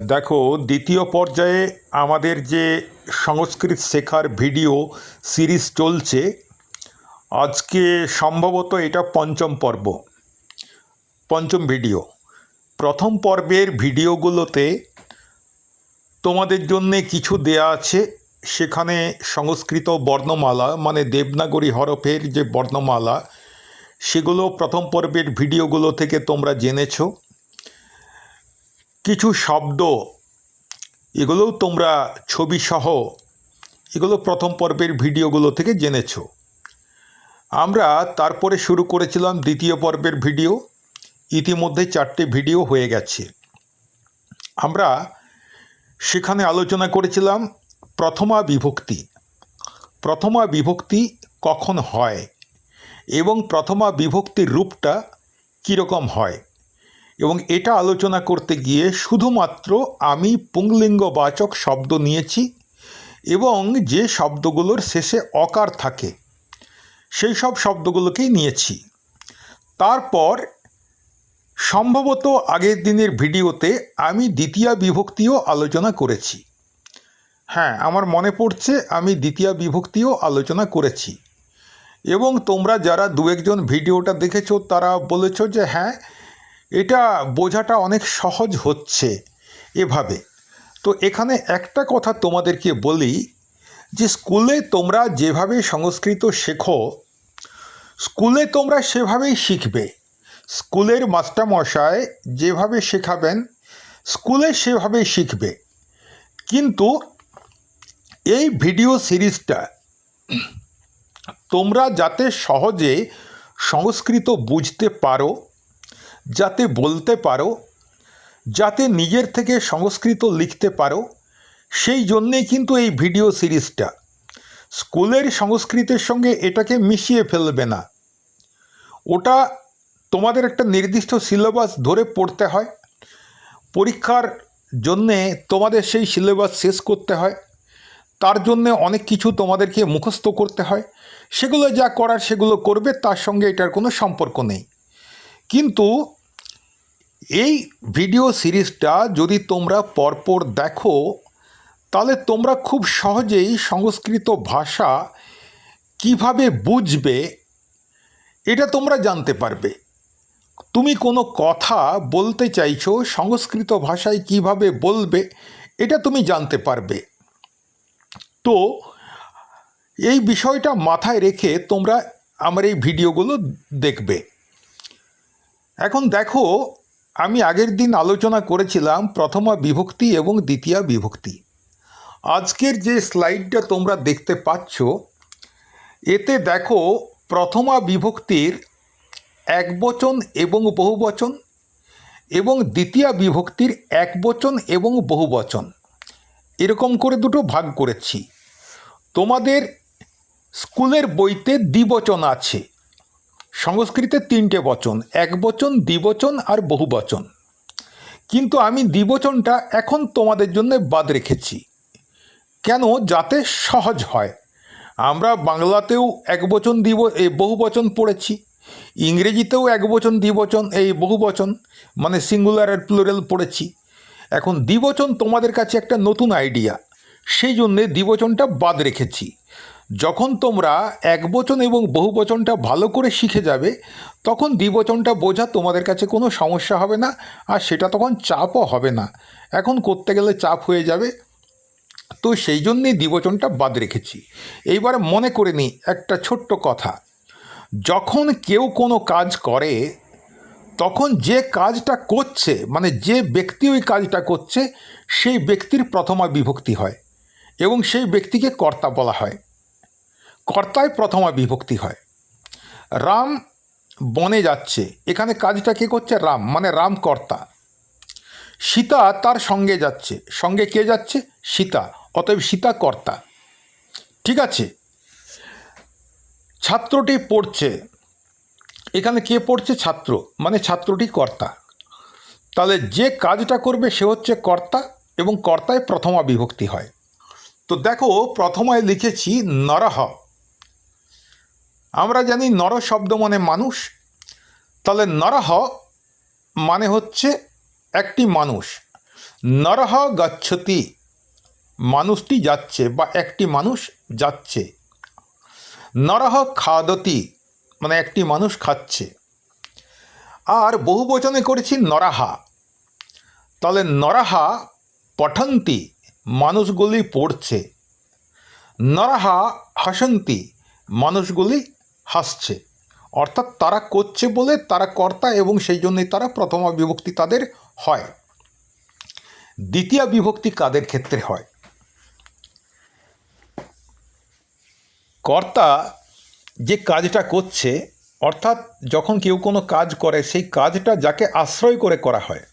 দেখো, দ্বিতীয় পর্যায়ে আমাদের যে সংস্কৃত শেখার ভিডিও সিরিজ চলছে, আজকে সম্ভবত এটা পঞ্চম পর্ব, পঞ্চম ভিডিও। প্রথম পর্বের ভিডিওগুলোতে তোমাদের জন্যে কিছু দেয়া আছে, সেখানে সংস্কৃত বর্ণমালা মানে দেবনাগরী হরফের যে বর্ণমালা, সেগুলো প্রথম পর্বের ভিডিওগুলো থেকে তোমরা জেনেছো। কিছু শব্দ, এগুলোও তোমরা ছবি সহ এগুলো প্রথম পর্বের ভিডিওগুলো থেকে জেনেছো। আমরা তারপরে শুরু করেছিলাম দ্বিতীয় পর্বের ভিডিও, ইতিমধ্যে চারটে ভিডিও হয়ে গেছে। আমরা সেখানে আলোচনা করেছিলাম প্রথমা বিভক্তি। প্রথমা বিভক্তি কখন হয় এবং প্রথমা বিভক্তির রূপটা কীরকম হয়? এবং এটা আলোচনা করতে গিয়ে শুধুমাত্র আমি পুংলিঙ্গবাচক শব্দ নিয়েছি এবং যে শব্দগুলোর শেষে অকার থাকে, সেই সব শব্দগুলোকেই নিয়েছি। তারপর সম্ভবত আগের দিনের ভিডিওতে আমি দ্বিতীয় বিভক্তিও আলোচনা করেছি। হ্যাঁ আমার মনে পড়ছে আমি দ্বিতীয় বিভক্তিও আলোচনা করেছি। এবং তোমরা যারা দু একজন ভিডিওটা দেখেছ, তারা বলেছ যে হ্যাঁ এটা বোঝাটা অনেক সহজ হচ্ছে এভাবে। তো এখানে একটা কথা তোমাদেরকে বলি যে স্কুলে তোমরা যেভাবে সংস্কৃত শেখো, স্কুলে তোমরা সেভাবেই শিখবে। স্কুলের মাস্টারমশাই যেভাবে শেখাবেন, স্কুলে সেভাবেই শিখবে। কিন্তু এই ভিডিও সিরিজটা তোমরা যাতে সহজে সংস্কৃত বুঝতে পারো যাতে বলতে পারো, যাতে নিজের থেকে সংস্কৃত লিখতে পারো, সেই জন্যেই কিন্তু এই ভিডিও সিরিজটা। স্কুলের সংস্কৃতের সঙ্গে এটাকে মিশিয়ে ফেলবে না। ওটা তোমাদের একটা নির্দিষ্ট সিলেবাস ধরে পড়তে হয়। পরীক্ষার জন্যে তোমাদের সেই সিলেবাস শেষ করতে হয়। তার জন্যে অনেক কিছু তোমাদেরকে মুখস্থ করতে হয়। সেগুলো যা করার সেগুলো করবে, তার সঙ্গে এটার কোনো সম্পর্ক নেই। কিন্তু এই ভিডিও সিরিজটা যদি তোমরা পরপর দেখো, তাহলে তোমরা খুব সহজেই সংস্কৃত ভাষা কীভাবে বুঝবে, এটা তোমরা জানতে পারবে। তুমি কোনো কথা বলতে চাইছো, সংস্কৃত ভাষায় কীভাবে বলবে, এটা তুমি জানতে পারবে। তো, এই বিষয়টা মাথায় রেখে তোমরা আমার এই ভিডিওগুলো দেখবে। এখন দেখো আমি আগের দিন আলোচনা করেছিলাম প্রথমা বিভক্তি এবং দ্বিতীয় বিভক্তি। আজকের যে স্লাইডটা তোমরা দেখতে পাচ্ছ, এতে দেখো প্রথমা বিভক্তির এক বচন এবং বহুবচন এবং দ্বিতীয় বিভক্তির এক বচন এবং বহুবচন। এরকম করে দুটো ভাগ করেছি। তোমাদের স্কুলের বইতে দ্বিবচন আছে। সংস্কৃতে তিনটে বচন, এক বচন, দ্বিবচন আর বহুবচন। কিন্তু আমি দ্বিবচনটা এখন তোমাদের জন্য বাদ রেখেছি। কেন? যাতে সহজ হয়। আমরা বাংলাতেও এক বচন দিব, এই বহুবচন পড়েছি। ইংরেজিতেও এক বচন, দ্বিবচন, এই বহুবচন মানে সিঙ্গুলার আর প্লুরাল পড়েছি। এখন দ্বিবচন তোমাদের কাছে একটা নতুন আইডিয়া সেই জন্যে দ্বিবচনটা বাদ রেখেছি। যখন তোমরা এক বচন এবং বহু বচনটা ভালো করে শিখে যাবে, তখন দ্বিবচনটা বোঝা তোমাদের কাছে কোনো সমস্যা হবে না, আর সেটা তখন চাপও হবে না। এখন করতে গেলে চাপ হয়ে যাবে। তো সেই জন্যেই দ্বিবচনটা বাদ রেখেছি। এইবার মনে করে নিই একটা ছোট্ট কথা। যখন কেউ কোনো কাজ করে, তখন যে কাজটা করছে মানে যে ব্যক্তি ওই কাজটা করছে, সেই ব্যক্তির প্রথমা বিভক্তি হয় এবং সেই ব্যক্তিকে কর্তা বলা হয়। কর্তায় প্রথমা বিভক্তি হয়। রাম বনে যাচ্ছে। এখানে কাজটা কে করছে? রাম মানে রাম কর্তা। সীতা তার সঙ্গে যাচ্ছে। সঙ্গে কে যাচ্ছে? সীতা, অতএব সীতা কর্তা। ঠিক আছে? ছাত্রটি পড়ছে। এখানে কে পড়ছে? ছাত্র মানে ছাত্রটি কর্তা। তাহলে যে কাজটা করবে সে হচ্ছে কর্তা এবং কর্তায় প্রথমা বিভক্তি হয়। তো দেখো, প্রথমায় লিখেছি নরহ। আমরা জানি নর শব্দ মানে মানুষ। তাহলে নরহ মানে হচ্ছে একটি মানুষ। নরহ গচ্ছতি, মানুষটি যাচ্ছে বা একটি মানুষ যাচ্ছে। নরহ খাদতি মানে একটি মানুষ খাচ্ছে। আর বহু বচনে করেছি নরাহা। তাহলে নরাহা পঠন্তি, মানুষগুলি পড়ছে। নরাহা হাসন্তি, মানুষগুলি হাসছে। অর্থাৎ তারা করছে বলে তারা কর্তা এবং সেই জন্যই তারা প্রথমা বিভক্তি তাদের হয়। দ্বিতীয় বিভক্তি কাদের ক্ষেত্রে হয়? কর্তা যে কাজটা করছে, অর্থাৎ যখন কেউ কোনো কাজ করে, সেই কাজটা যাকে আশ্রয় করে করা হয়,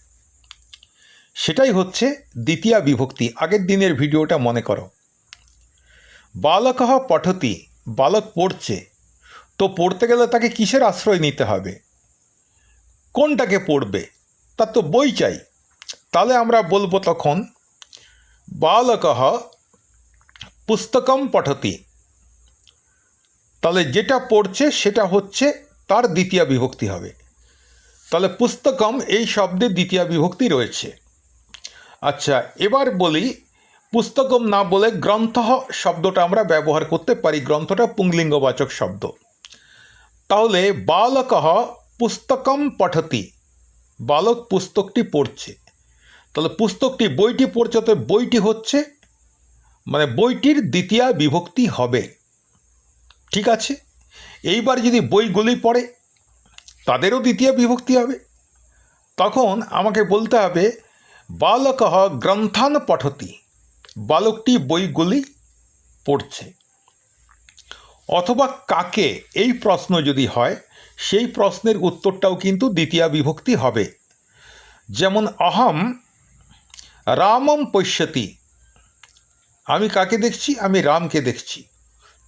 সেটাই হচ্ছে দ্বিতীয় বিভক্তি। আগের দিনের ভিডিওটা মনে করো। বালকহ পঠতি, বালক পড়ছে তো পড়তে গেলে তাকে কিসের আশ্রয় নিতে হবে? কোনটাকে পড়বে? তার তো বই চাই। তাহলে আমরা বলব তখন বালকহ পুস্তকম পঠতি। তাহলে যেটা পড়ছে সেটা হচ্ছে তার দ্বিতীয় বিভক্তি হবে। তাহলে পুস্তকম এই শব্দে দ্বিতীয় বিভক্তি রয়েছে। আচ্ছা এবার বলি, পুস্তকম না বলে গ্রন্থ শব্দটা আমরা ব্যবহার করতে পারি। গ্রন্থটা পুংলিঙ্গবাচক শব্দ। তাহলে বালকহ পুস্তকম পঠতি। বালক পুস্তকটি পড়ছে। তাহলে পুস্তকটি, বইটি পড়ছে তো বইটি হচ্ছে মানে বইটির দ্বিতীয় বিভক্তি হবে। ঠিক আছে? এইবার যদি বইগুলি পড়ে, তাদেরও দ্বিতীয় বিভক্তি হবে। তখন আমাকে বলতে হবে বালকহ গ্রন্থান পঠতি। বালকটি বইগুলি পড়ছে। অথবা কাকে এই প্রশ্ন যদি হয়, সেই প্রশ্নের উত্তরটাও কিন্তু দ্বিতীয় বিভক্তি হবে। যেমন অহম, রামম পশ্যতি। আমি কাকে দেখছি? আমি রামকে দেখছি।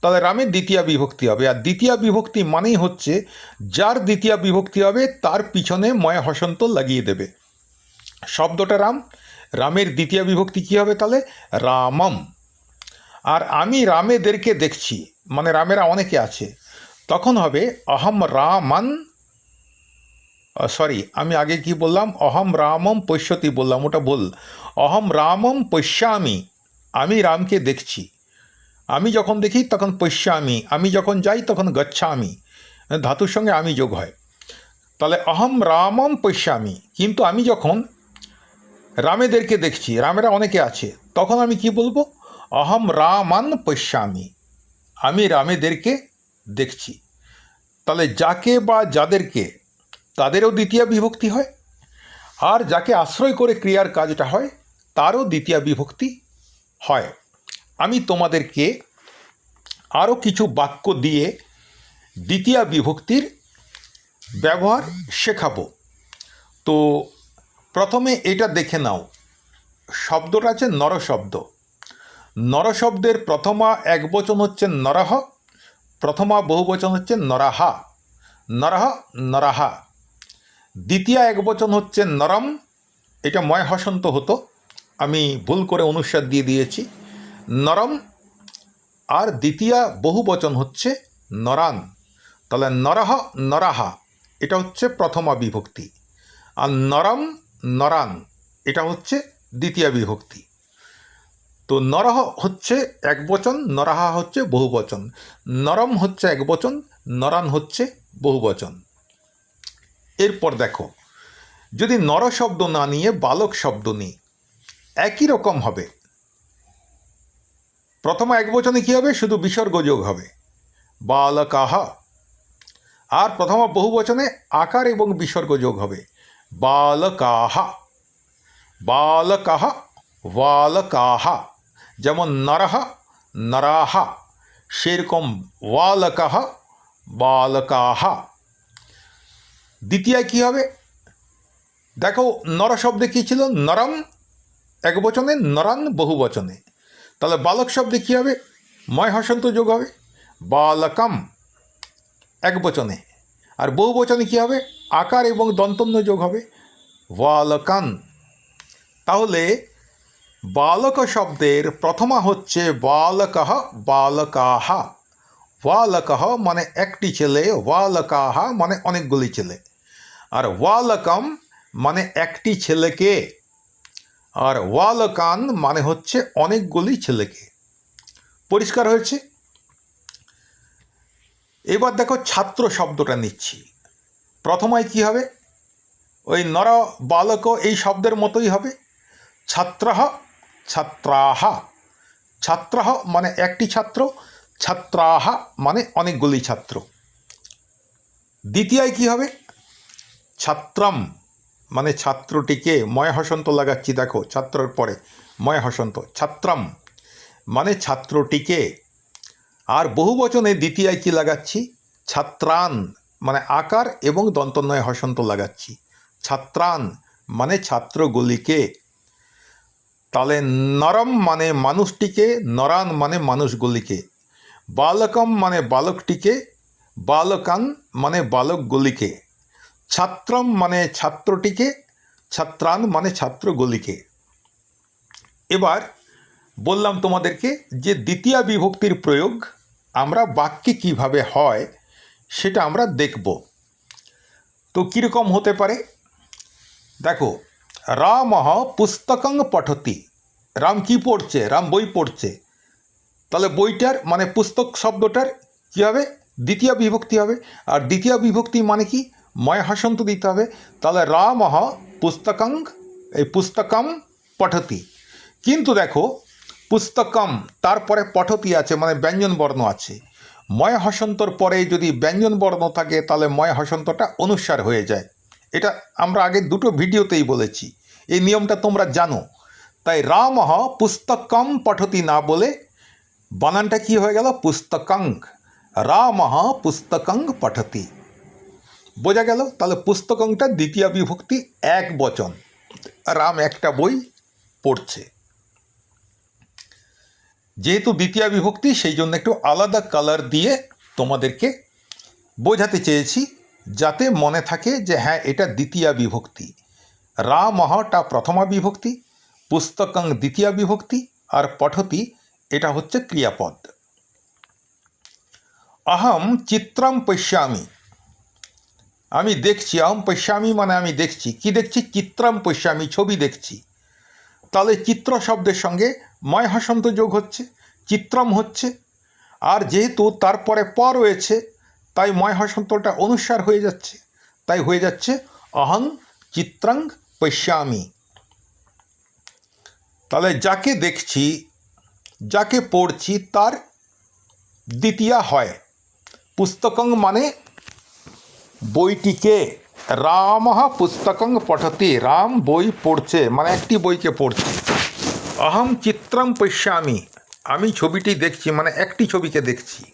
তাহলে রামের দ্বিতীয় বিভক্তি হবে। আর দ্বিতীয় বিভক্তি মানেই হচ্ছে, যার দ্বিতীয় বিভক্তি হবে, তার পিছনে ময় হসন্ত লাগিয়ে দেবে। শব্দটা রাম। রামের দ্বিতীয় বিভক্তি কী হবে তাহলে? রামম। আর আমি রামেদেরকে দেখছি। মানে রামেরা অনেকে আছে। তখন হবে অহম রামান সরি আমি আগে কি বললাম? অহম রামম পশ্যতি বললাম, ওটা বল। অহম রামম পশ্যামি, আমি রামকে দেখছি। আমি যখন দেখি তখন পশ্যামি, আমি যখন যাই তখন গচ্ছামি, ধাতুর সঙ্গে আমি যোগ হয়। তাহলে অহম রামম পশ্যামি, কিন্তু আমি যখন রামেদেরকে দেখছি, রামেরা অনেকে আছে, তখন আমি কি বলব? অহম রামান পশ্যামি। আমি রামেদেরকে দেখছি। তাহলে যাকে বা যাদেরকে তাদেরও দ্বিতীয় বিভক্তি হয়, আর যাকে আশ্রয় করে ক্রিয়ার কাজটা হয়, তারও দ্বিতীয় বিভক্তি হয়। আমি তোমাদেরকে আরও কিছু বাক্য দিয়ে দ্বিতীয় বিভক্তির ব্যবহার শেখাবো। তো প্রথমে এটা দেখে নাও। শব্দটা আছে নরশব্দ। নরশব্দের প্রথমা এক বচন হচ্ছে নরহ, প্রথমা বহু বচন হচ্ছে নরাহা। নরহ, নরাহা। দ্বিতীয় এক বচন হচ্ছে নরম, এটা ময় হসন্ত হতো, আমি ভুল করে অনুসার দিয়ে দিয়েছি। নরম, আর দ্বিতীয় বহু বচন হচ্ছে নরান। তাহলে নরহ, নরাহা, এটা হচ্ছে প্রথমা বিভক্তি। আর নরম, নরান, এটা হচ্ছে দ্বিতীয় বিভক্তি। তো নরহ হচ্ছে এক বচন, নরাহা হচ্ছে বহু বচন। নরম হচ্ছে এক বচন, নরান হচ্ছে বহু বচন। এরপর দেখো, যদি নর শব্দ না নিয়ে বালক শব্দ নিই, একই রকম হবে। প্রথম এক বচনে কী হবে? শুধু বিসর্গ যোগ হবে। বালকাহা। আর প্রথম বহু বচনে আকার এবং বিসর্গ যোগ হবে। বালকাহা। বালকাহা ওয়ালকাহা যেমন নরহা, নরাহা, সেরকম ওয়ালকাহা বালকাহা। দ্বিতীয় কী হবে? দেখো, নর শব্দে কী ছিল? নরম, এক বচনে নরান বহু বচনে। তাহলে বালক শব্দে কী হবে? ময় হসন্ত যোগ হবে। বালকম, এক বচনে। আর বহু বচনে কী হবে? আকার এবং দন্তন্য যোগ হবে। বালকান। তাহলে বালক শব্দের প্রথমা হচ্ছে বালকহ বালকাহা ওয়ালকহ মানে একটি ছেলে ওয়ালকাহা মানে অনেকগুলি ছেলে। আর ওয়ালকম মানে একটি ছেলেকে। আর ওয়ালকান মানে হচ্ছে অনেকগুলি ছেলেকে। পরিষ্কার হয়েছে? এবার দেখো ছাত্র শব্দটা নিচ্ছি। প্রথমায় কি হবে? ওই নর বালক এই শব্দের মতোই হবে। ছাত্রাহ ছাত্রাহা। ছাত্রাহ মানে একটি ছাত্র, ছাত্রাহা মানে অনেকগুলি ছাত্র। দ্বিতীয় কি হবে? ছাত্রম মানে ছাত্রটিকে ময় হসন্ত লাগাচ্ছি, দেখো, ছাত্রর পরে। ময় হসন্ত, ছাত্রম মানে ছাত্রটিকে। আর বহু বচনে দ্বিতীয় কি লাগাচ্ছি? ছাত্রান মানে আকার এবং দন্তনয় হসন্ত লাগাচ্ছি। ছাত্রান মানে ছাত্রগুলিকে তাহলে নরম মানে মানুষটিকে, নরান মানে মানুষগুলিকে। বালকম মানে বালকটিকে, বালকান মানে বালকগুলিকে। ছাত্রম মানে ছাত্রটিকে, ছাত্রান মানে ছাত্রগুলিকে। এবার বললাম তোমাদেরকে যে দ্বিতীয় বিভক্তির প্রয়োগ আমরা বাক্যে কীভাবে হয় সেটা আমরা দেখব। তো কীরকম হতে পারে? দেখো রাম পুস্তকং পঠতি। রাম কি পড়ছে? রাম বই পড়ছে। তাহলে বইটার মানে পুস্তক শব্দটার কী হবে? দ্বিতীয় বিভক্তি হবে। আর দ্বিতীয় বিভক্তি মানে কি? ময় হাসন্ত দিতে হবে। তাহলে রাম পুস্তকং, এই পুস্তকম পঠতি। কিন্তু দেখো, পুস্তকম, তারপরে পঠতি আছে মানে ব্যঞ্জন বর্ণ আছে। ময় হসন্তর পরে যদি ব্যঞ্জন বর্ণ থাকে, তাহলে ময় হসন্তটা অনুসার হয়ে যায়। এটা আমরা আগে দুটো ভিডিওতেই বলেছি। এই নিয়মটা তোমরা জানো। তাই রাম পুস্তকম পঠতি না বলে বানানটা কি হয়ে গেল? পুস্তকং। রাম পুস্তকং পঠতি। বোঝা গেল? তাহলে পুস্তকংটা দ্বিতীয় বিভক্তি এক বচন। রাম একটা বই পড়ছে। যেহেতু দ্বিতীয় বিভক্তি, সেই জন্য একটু আলাদা কালার দিয়ে তোমাদেরকে বোঝাতে চেয়েছি। যাতে মনে থাকে যে হ্যাঁ এটা দ্বিতীয় বিভক্তি। রা মহটা প্রথমা বিভক্তি, পুস্তকং দ্বিতীয় বিভক্তি, আর পঠতি এটা হচ্ছে ক্রিয়াপদ। আহম চিত্রম পশ্যামি। আমি দেখছি, আহম পশ্যামি মানে আমি দেখছি। কি দেখছি? চিত্রম পশ্যামি, ছবি দেখছি। তাহলে চিত্র শব্দের সঙ্গে ময় হাসন্ত যোগ হচ্ছে, চিত্রম হচ্ছে, আর যেহেতু তারপরে প রয়েছে তাই ময় হাসন্তটা অনুসার হয়ে যাচ্ছে। তাই হয়ে যাচ্ছে, অহং চিত্রাং পশ্যামি। তাহলে যাকে দেখছি, যাকে পড়ছি, তার দ্বিতীয় হয়। পুস্তকং মানে বইটিকে। রাম পুস্তকং পঠতি, রাম বই পড়ছে মানে একটি বইকে পড়ছে। অহম চিত্রম পশ্যামি। আমি ছবিটি দেখছি মানে একটি ছবিকে দেখছি।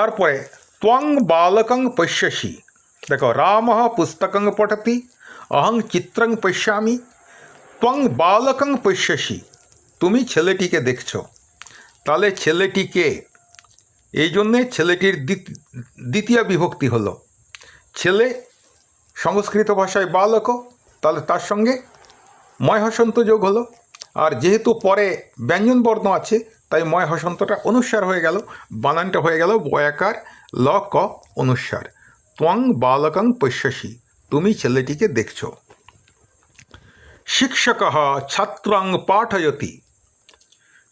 তারপরে ত্বং বালকং পশ্যসি। দেখো, রাম পুস্তকং পঠতি, অহং চিত্রং পশ্যামি, ত্বং বালকং পশ্যসি। তুমি ছেলেটিকে দেখছ। তাহলে ছেলেটিকে, এই জন্যে ছেলেটির দ্বিত- দ্বিতীয় বিভক্তি হলো, ছেলে সংস্কৃত ভাষায় বালক, তাহলে তার সঙ্গে ময় হসন্ত যোগ হলো। আর যেহেতু পরে ব্যঞ্জন বর্ণ আছে তাই ময় হসন্তটা অনুস্বার হয়ে গেল, বানানটা হয়ে গেল বয়াকার ল ক অনুস্বার ত্বং বালকং পশ্যসি, তুমি ছেলেটিকে দেখছ। শিক্ষক ছাত্রাং পাঠয়তি।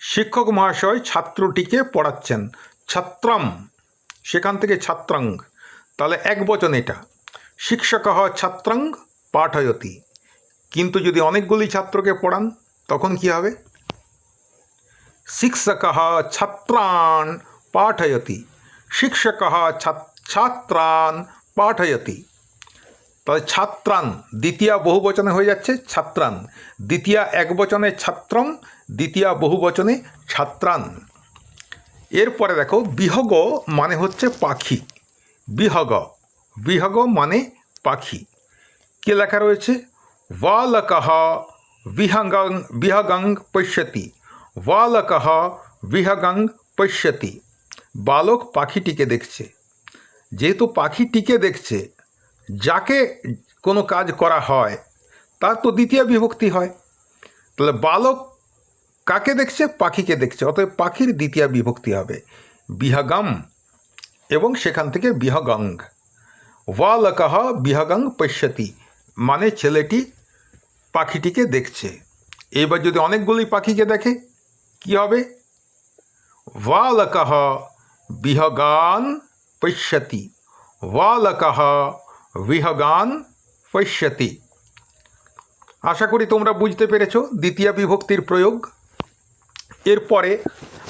শিক্ষক মহাশয় ছাত্রটিকে পড়াচ্ছেন। ছাত্রম, সেখান থেকে ছাত্রাং। তাহলে এক বচন এটা। শিক্ষক ছাত্রাং পাঠয়তি। কিন্তু যদি অনেকগুলি ছাত্রকে পড়ান, তখন কি হবে? শিক্ষক ছাত্রান পাঠয়তি। শিক্ষক ছাত্রান পাঠয়তি। তাহলে ছাত্রান, দ্বিতীয় বহুবচনে হয়ে যাচ্ছে ছাত্রান। দ্বিতীয় এক বচনে ছাত্রম দ্বিতীয় বহুবচনে ছাত্রান। এরপরে দেখো, বিহগ মানে হচ্ছে পাখি। বিহগ বিহগ মানে পাখি। কে লেখা রয়েছে? বালকহ বিহগং বিহগং পশ্যতি। বালকহ বিহগং পশ্যতি। বালক পাখিটিকে দেখছে। যেহেতু পাখিটিকে দেখছে, যাকে কোনো কাজ করা হয়, তার তো দ্বিতীয় বিভক্তি হয়। তাহলে বালক কাকে দেখছে? পাখিকে দেখছে। অতএব পাখির দ্বিতীয় বিভক্তি হবে বিহগম এবং সেখান থেকে বিহগঙ্গ ওয়ালকহ বিহগং পশ্যতি মানে ছেলেটি পাখিটিকে দেখছে। এবার যদি অনেকগুলি পাখিকে দেখে কি হবে? ওয়ালকহ বিহগান পশ্যতি। ওয়ালকহ বিহগান পশ্যতি। আশা করি তোমরা বুঝতে পেরেছ দ্বিতীয় বিভক্তির প্রয়োগ। এরপরে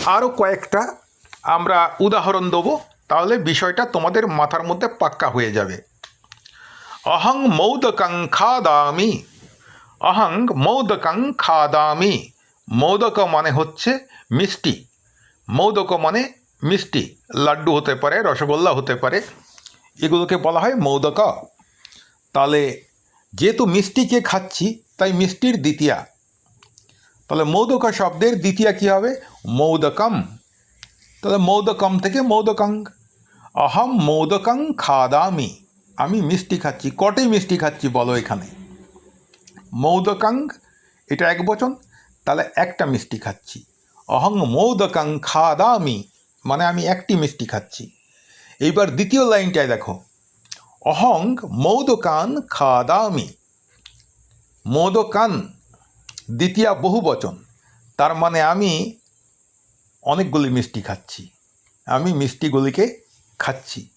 আরও কয়েকটা আমরা উদাহরণ দেবো, তাহলে বিষয়টা তোমাদের মাথার মধ্যে পাক্কা হয়ে যাবে। অহং মৌদকং খাদামি। অহং মৌদকং খাদামি। মৌদক মানে হচ্ছে মিষ্টি। মৌদক মানে মিষ্টি। লাড্ডু হতে পারে, রসগোল্লা হতে পারে। এগুলোকে বলা হয় মৌদক। তাহলে যেহেতু মিষ্টিকে খাচ্ছি, তাই মিষ্টির দ্বিতীয়া। তাহলে মৌদক শব্দের দ্বিতীয়া কী হবে? মৌদকম। তাহলে মৌদকম থেকে মৌদকাং। অহম মৌদকাং খাদামি। আমি মিষ্টি খাচ্ছি। কটে মিষ্টি খাচ্ছি বলো এখানে? মৌদকাং, এটা এক বচন। তাহলে একটা মিষ্টি খাচ্ছি। অহং মৌদকাং খাদামি মানে আমি একটি মিষ্টি খাচ্ছি। এইবার দ্বিতীয় লাইনটায় দেখো। অহং মৌদকান খাদামি। মৌদকান, দ্বিতীয় বহু বচন তার মানে আমি অনেকগুলি মিষ্টি খাচ্ছি। আমি মিষ্টিগুলিকে খাচ্ছি।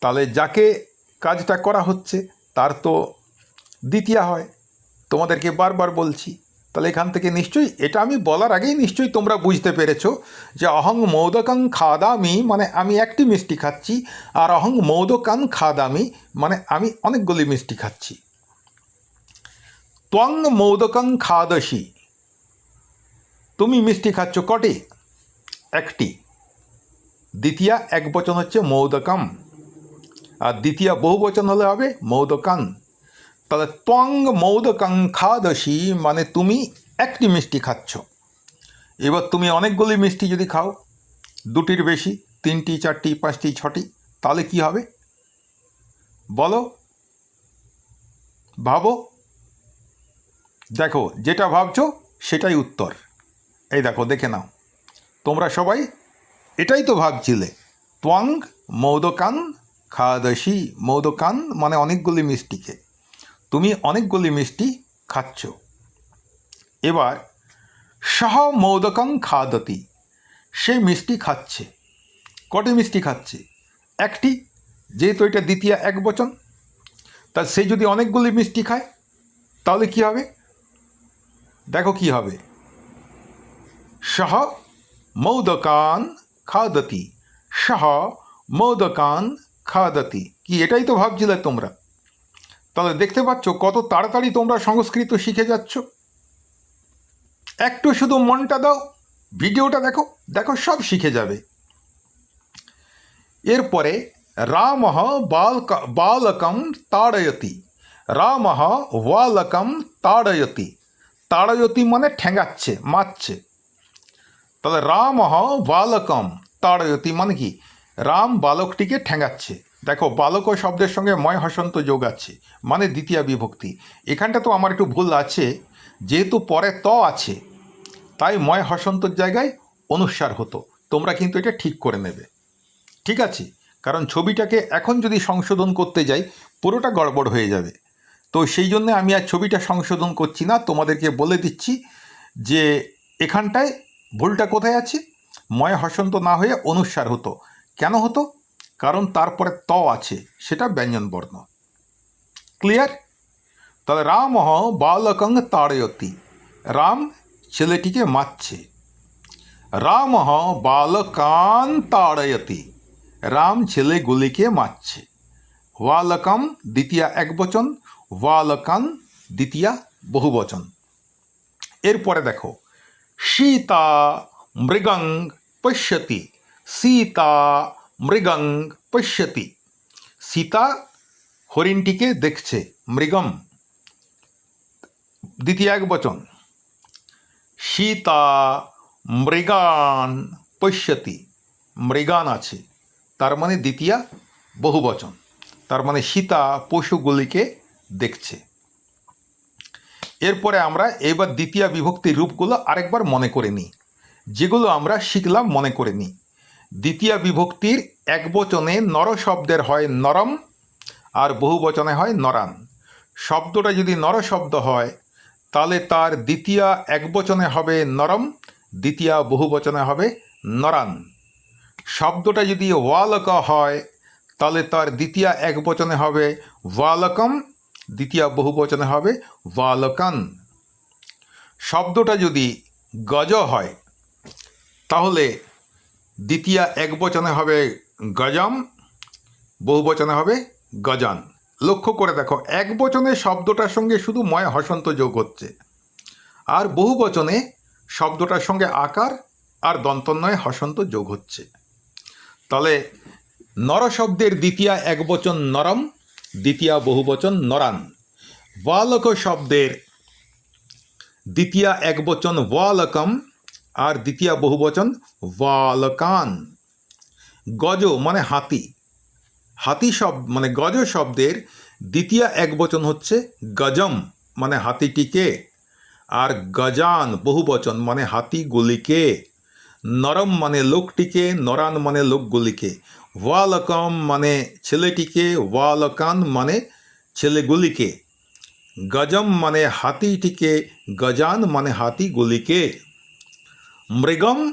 তাহলে যাকে কাজটা করা হচ্ছে, তার তো দ্বিতীয় হয়। তোমাদেরকে বারবার বলছি তাহলে এখান থেকে নিশ্চয়ই, এটা আমি বলার আগেই নিশ্চয়ই তোমরা বুঝতে পেরেছ যে অহং মৌদকাং খাদামি মানে আমি একটি মিষ্টি খাচ্ছি, আর অহং মৌদকান খাদামি মানে আমি অনেকগুলি মিষ্টি খাচ্ছি। ত্বং মৌদকাং খাদসি, তুমি মিষ্টি খাচ্ছ কটি? একটি। দ্বিতীয় এক বচন হচ্ছে মৌদকম, আর দ্বিতীয় বহু বচন হলে হবে মৌদকান তাহলে ত্বং মৌদকাং খাদসি মানে তুমি একটি মিষ্টি খাচ্ছ। এবার তুমি অনেকগুলি মিষ্টি যদি খাও, দুটির বেশি, তিনটি, চারটি, পাঁচটি, ছটি, তাহলে কি হবে? বলো, ভাবো। দেখো, যেটা ভাবছ সেটাই উত্তর। এই দেখো, দেখে নাও। তোমরা সবাই এটাই তো ভাবছিলে। ত্বং মৌদকান খাদসি মৌদকান মানে অনেকগুলি মিষ্টিকে অনেকগুলি মিষ্টি খাচ্ছ। এবার সহ মৌদকাং খাদতি, সে মিষ্টি খাচ্ছে। কটি মিষ্টি খাচ্ছে? একটি, যেহেতু এটা দ্বিতীয় এক বচন, তা সে যদি অনেকগুলি মিষ্টি খায়, তাহলে কি হবে? দেখো কি হবে। সহ মৌদকান খাদতি, সহ মৌদকান খাদতি। কি এটাই তো ভাবছিলে তোমরা? তাহলে দেখতে পাচ্ছ কত তাড়াতাড়ি তোমরা সংস্কৃত শিখে যাচ্ছ। একটু শুধু মনটা দাও, ভিডিওটা দেখো দেখো সব শিখে যাবে। এরপরে, রাম বাল বালকম তাড়য়তি। রাম বালকম তাড়য়তি। তাড়য়তি মানে ঠেঙ্গাচ্ছে, মারছে। তাহলে রাম বালকম তাড়য়তি মানে কি? রাম বালকটিকে ঠেঙ্গাচ্ছে। দেখো, বালক ও শব্দের সঙ্গে ময় হসন্ত যোগ আছে মানে দ্বিতীয় বিভক্তি। এখানটা তো আমার একটু ভুল আছে, যেহেতু পরে ত আছে, তাই ময় হসন্তর জায়গায় অনুস্বার হতো। তোমরা কিন্তু এটা ঠিক করে নেবে। ঠিক আছে? কারণ ছবিটাকে এখন যদি সংশোধন করতে যাই, পুরোটা গড়বড় হয়ে যাবে। তো সেই জন্য আমি আর ছবিটা সংশোধন করছি না। তোমাদেরকে বলে দিচ্ছি যে, এখানটায় ভুলটা কোথায় আছে? ময় হসন্ত না হয়ে অনুস্বার হতো। কেন হতো? কারণ তারপরে ত আছে, সেটা ব্যঞ্জন বর্ণ ক্লিয়ার তাহলে রাম বালকং তাড়য়তি। রাম ছেলেটিকে মারছে। রাম বালকান তাড়য়তি। রাম ছেলেগুলিকে মারছে। ওয়ালকম দ্বিতীয় এক বচন ওয়ালকান দ্বিতীয় বহুবচন এরপরে দেখো, সীতা মৃগং পশ্যতি। সীতা মৃগং পশ্যতি। সীতা হরিণটিকে দেখছে, মৃগম। দ্বিতীয় এক বচন। সীতা মৃগান পশ্যতি, মৃগান আছে। তার মানে দ্বিতীয় বহু বচন তার মানে সীতা পশুগুলিকে দেখছে। এরপরে আমরা এবার দ্বিতীয় বিভক্তির রূপগুলো আরেকবার মনে করে নিই। যেগুলো আমরা শিখলাম মনে করে নিই। দ্বিতীয় বিভক্তির এক বচনে নর শব্দের হয় নরম আর বহু বচনে হয় নরান। শব্দটা যদি নর শব্দ হয়, তাহলে তার দ্বিতীয় একবচনে হবে নরম, দ্বিতীয় বহুবচনে হবে নরান। শব্দটা যদি ওয়ালক হয়, তাহলে তার দ্বিতীয় একবচনে হবে ওয়ালকম, দ্বিতীয় বহুবচনে হবে ওয়ালকান। শব্দটা যদি গজ হয়, তাহলে দ্বিতীয় একবচনে হবে গজম বহুবচনে হবে গজান। লক্ষ্য করে দেখো, এক বচনে শব্দটার সঙ্গে শুধু ময় হসন্ত যোগ হচ্ছে। আর বহু বচনে শব্দটার সঙ্গে আকার আর দন্তন্বয়ে হসন্ত যোগ হচ্ছে। তাহলে নর শব্দের দ্বিতীয় একবচন নরম, দ্বিতীয় বহুবচন নরান। বালক শব্দের দ্বিতীয় একবচন ওয়ালকম আর দ্বিতীয় বহুবচন ওয়ালকান গজ মানে হাতি। হাতি শব্দ মানে গজ শব্দের দ্বিতীয় একবচন হচ্ছে গজম মানে হাতিটিকে। আর গজান বহুবচন মানে হাতিগুলিকে। নরম মানে লোকটিকে, নরান মানে লোকগুলিকে। ওয়ালকম মানে ছেলেটিকে ওয়ালকান মানে ছেলেগুলিকে। গজম মানে হাতিটিকে, গজান মানে হাতিগুলিকে। মৃগম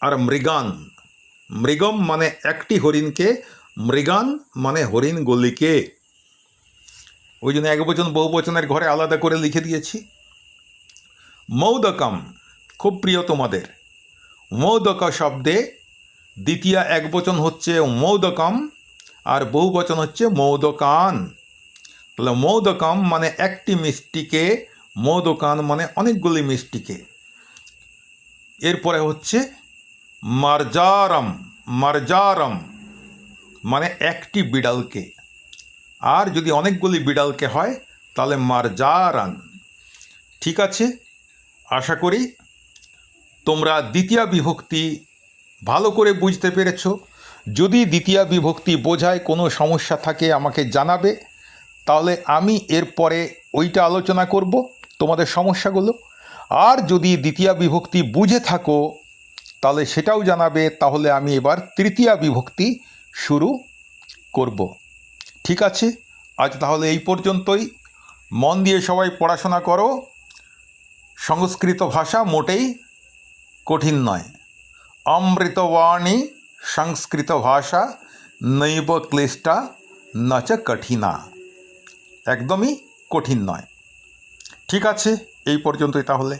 আর মৃগান। মৃগম মানে একটি হরিণকে, মৃগান মানে হরিণ গলিকে ওই জন্য এক বচন বহু বচনের ঘরে আলাদা করে লিখে দিয়েছি। মৌদকম খুব প্রিয় তোমাদের। মৌদক শব্দে দ্বিতীয় এক বচন হচ্ছে মৌদকম আর বহু বচন হচ্ছে মৌদকান। তাহলে মৌদকম মানে একটি মিষ্টিকে, মৌদকান মানে অনেকগুলি মিষ্টিকে। এরপরে হচ্ছে মার্জারম মার্জারম মানে একটি বিড়ালকে। আর যদি অনেকগুলি বিড়ালকে হয়, তাহলে মার্জারান। ঠিক আছে? আশা করি তোমরা দ্বিতীয় বিভক্তি ভালো করে বুঝতে পেরেছ। যদি দ্বিতীয় বিভক্তি বোঝায় কোনো সমস্যা থাকে, আমাকে জানাবে। তাহলে আমি এরপরে ওইটা আলোচনা করব তোমাদের সমস্যাগুলো। আর যদি দ্বিতীয় বিভক্তি বুঝে থাকো, তাহলে সেটাও জানাবে, তাহলে আমি এবার তৃতীয় বিভক্তি শুরু করব। ঠিক আছে? আজ তাহলে এই পর্যন্তই। মন দিয়ে সবাই পড়াশোনা করো। সংস্কৃত ভাষা মোটেই কঠিন নয়। অমৃতবাণী সংস্কৃত ভাষা নৈব ক্লিষ্টা নচ কঠিনা। একদমই কঠিন নয়। ঠিক আছে? এই পর্যন্তই তাহলে